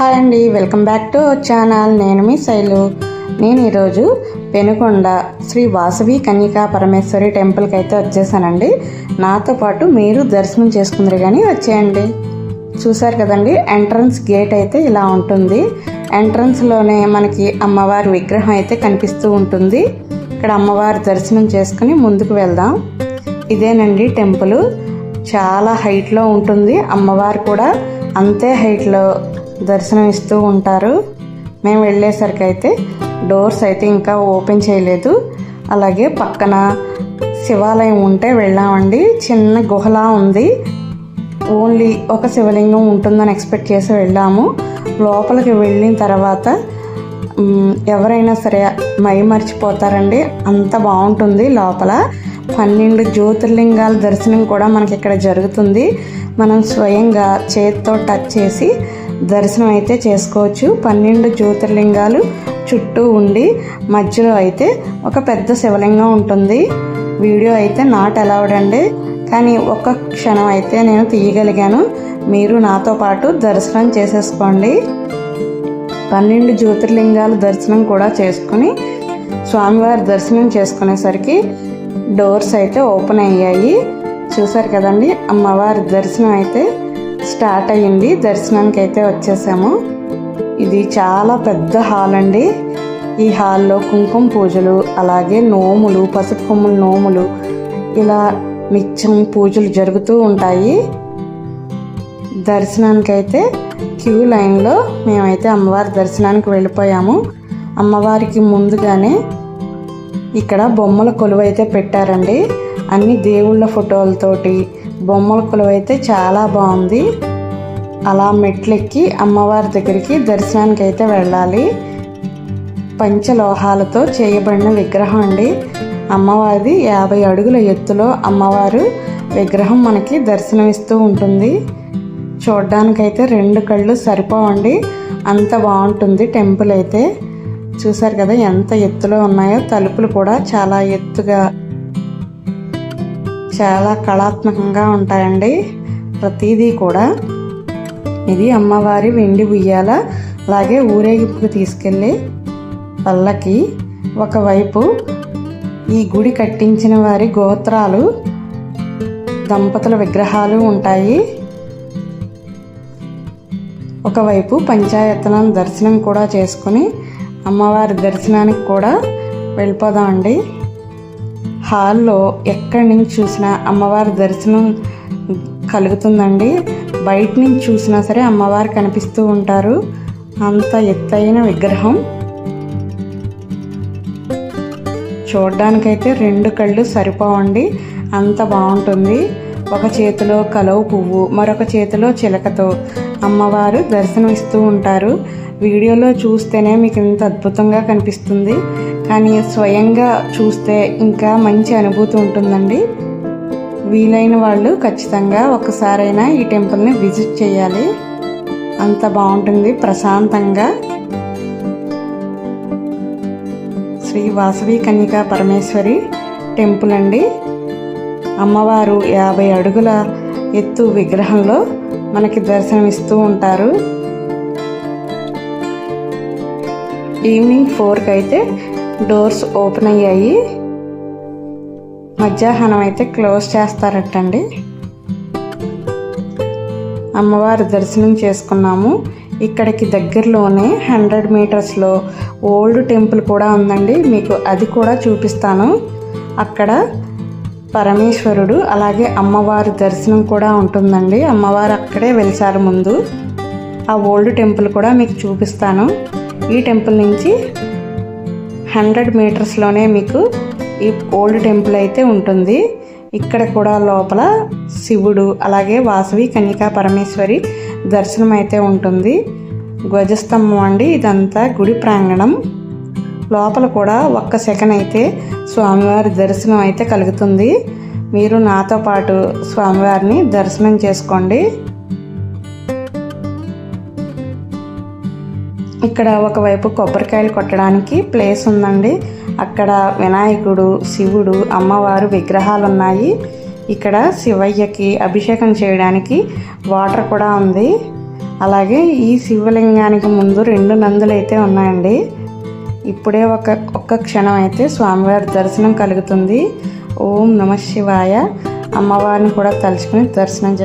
Hi అండి welcome back to channel. నేను మీ శైలు. నేను ఈరోజు పెనుకొండ శ్రీ వాసవి కన్యకా పరమేశ్వరి టెంపుల్కి అయితే వచ్చేసానండి. నాతో పాటు మీరు దర్శనం చేసుకుందరు కానీ వచ్చేయండి. చూసారు కదండి ఎంట్రన్స్ గేట్ అయితే ఇలా ఉంటుంది. ఎంట్రన్స్లోనే మనకి అమ్మవారి విగ్రహం అయితే కనిపిస్తూ ఉంటుంది. ఇక్కడ అమ్మవారి దర్శనం చేసుకుని ముందుకు వెళ్దాం. ఇదేనండి టెంపుల్ చాలా హైట్లో ఉంటుంది. అమ్మవారు కూడా అంతే హైట్లో దర్శనం ఇస్తూ ఉంటారు. మేము వెళ్ళేసరికి అయితే డోర్స్ అయితే ఇంకా ఓపెన్ చేయలేదు. అలాగే పక్కన శివాలయం ఉంటే వెళ్ళామండి. చిన్న గుహలా ఉంది. ఓన్లీ ఒక శివలింగం ఉంటుందని ఎక్స్పెక్ట్ చేసి వెళ్ళాము. లోపలికి వెళ్ళిన తర్వాత ఎవరైనా సరే మై మర్చిపోతారండి అంత బాగుంటుంది లోపల. పన్నెండు జ్యోతిర్లింగాల దర్శనం కూడా మనకి ఇక్కడ జరుగుతుంది. మనం స్వయంగా చేతితో టచ్ చేసి దర్శనం అయితే చేసుకోవచ్చు. పన్నెండు జ్యోతిర్లింగాలు చుట్టూ ఉండి మధ్యలో అయితే ఒక పెద్ద శివలింగం ఉంటుంది. వీడియో అయితే నాట్ అలౌడ్ అండి. కానీ ఒక్క క్షణం అయితే నేను తీయగలిగాను. మీరు నాతో పాటు దర్శనం చేసేసుకోండి. పన్నెండు జ్యోతిర్లింగాల దర్శనం కూడా చేసుకుని స్వామివారి దర్శనం చేసుకునేసరికి డోర్స్ అయితే ఓపెన్ అయ్యాయి. చూసారు కదండి? అమ్మవారి దర్శనం అయితే స్టార్ట్ అయ్యింది. దర్శనానికి అయితే వచ్చేసాము. ఇది చాలా పెద్ద హాల్ అండి. ఈ హాల్లో కుంకుమ పూజలు అలాగే నోములు పసుపు కొమ్ముల నోములు ఇలా మిచ్చం పూజలు జరుగుతూ ఉంటాయి. దర్శనానికైతే క్యూ లైన్లో మేమైతే అమ్మవారి దర్శనానికి వెళ్ళిపోయాము. అమ్మవారికి ముందుగానే ఇక్కడ బొమ్మల కొలువైతే పెట్టారండి. అన్ని దేవుళ్ళ ఫోటోలతోటి బొమ్మల కొలువైతే చాలా బాగుంది. అలా మెట్లెక్కి అమ్మవారి దగ్గరికి దర్శనానికి అయితే వెళ్ళాలి. పంచలోహాలతో చేయబడిన విగ్రహం అండి. అమ్మవారిది యాభై అడుగుల ఎత్తులో అమ్మవారు విగ్రహం మనకి దర్శనమిస్తూ ఉంటుంది. చూడ్డానికైతే రెండు కళ్ళు సరిపోవండి. అంత బాగుంటుంది టెంపుల్ అయితే. చూసారు కదా ఎంత ఎత్తులో ఉన్నాయో తలుపులు కూడా చాలా ఎత్తుగా చాలా కళాత్మకంగా ఉంటాయండి. ప్రతిదీ కూడా. ఇది అమ్మవారి వెండి ఉయ్యాల అలాగే ఊరేగింపుకు తీసుకెళ్ళి పల్లకి. ఒకవైపు ఈ గుడి కట్టించిన వారి గోత్రాలు దంపతుల విగ్రహాలు ఉంటాయి. ఒకవైపు పంచాయతనం దర్శనం కూడా చేసుకుని అమ్మవారి దర్శనానికి కూడా వెళ్ళిపోదామండి. హాల్లో ఎక్కడి నుంచి చూసినా అమ్మవారి దర్శనం కలుగుతుందండి. బయట నుంచి చూసినా సరే అమ్మవారు కనిపిస్తూ ఉంటారు. అంత ఎత్తైన విగ్రహం. చూడ్డానికైతే రెండు కళ్ళు సరిపోవండి. అంత బాగుంటుంది. ఒక చేతిలో కలవు పువ్వు మరొక చేతిలో చిలకతో. అమ్మవారు దర్శనం ఇస్తూ ఉంటారు. వీడియోలో చూస్తేనే మీకు ఇంత అద్భుతంగా కనిపిస్తుంది. కానీ స్వయంగా చూస్తే ఇంకా మంచి అనుభూతి ఉంటుందండి. వీలైన వాళ్ళు ఖచ్చితంగా ఒకసారైనా ఈ టెంపుల్ని విజిట్ చేయాలి. అంత బాగుంటుంది ప్రశాంతంగా. శ్రీ వాసవి కన్యకా పరమేశ్వరి టెంపుల్ అండి. అమ్మవారు యాభై అడుగుల ఎత్తు విగ్రహంలో మనకి దర్శనమిస్తూ ఉంటారు. ఈవినింగ్ ఫోర్కి అయితే డోర్స్ ఓపెన్ అయ్యాయి. మధ్యాహ్నం అయితే క్లోజ్ చేస్తారటండి. అమ్మవారి దర్శనం చేసుకున్నాము. ఇక్కడికి దగ్గరలోనే హండ్రెడ్ మీటర్స్లో ఓల్డ్ టెంపుల్ కూడా ఉందండి. మీకు అది కూడా చూపిస్తాను. అక్కడ పరమేశ్వరుడు అలాగే అమ్మవారి దర్శనం కూడా ఉంటుందండి. అమ్మవారు అక్కడే వెలిసారు ముందు. ఆ ఓల్డ్ టెంపుల్ కూడా మీకు చూపిస్తాను. ఈ టెంపుల్ నుంచి హండ్రెడ్ మీటర్స్లోనే మీకు ఈ ఓల్డ్ టెంపుల్ అయితే ఉంటుంది. ఇక్కడ కూడా లోపల శివుడు అలాగే వాసవి కన్యకా పరమేశ్వరి దర్శనం అయితే ఉంటుంది. ధ్వజస్తంభం అండి. ఇదంతా గుడి ప్రాంగణం. లోపల కూడా ఒక్క సెకండ్ అయితే స్వామివారి దర్శనం అయితే కలుగుతుంది. మీరు నాతో పాటు స్వామివారిని దర్శనం చేసుకోండి. ఇక్కడ ఒకవైపు కొబ్బరికాయలు కొట్టడానికి ప్లేస్ ఉందండి. అక్కడ వినాయకుడు శివుడు అమ్మవారు విగ్రహాలు ఉన్నాయి ఇక్కడ శివయ్యకి అభిషేకం చేయడానికి వాటర్ కూడా ఉంది. అలాగే ఈ శివలింగానికి ముందు రెండు నందులు అయితే ఉన్నాయండి. ఇప్పుడే ఒక ఒక్క క్షణం అయితే స్వామివారి దర్శనం కలుగుతుంది. ఓం నమ శివాయ. అమ్మవారిని కూడా తలుచుకుని దర్శనం చే-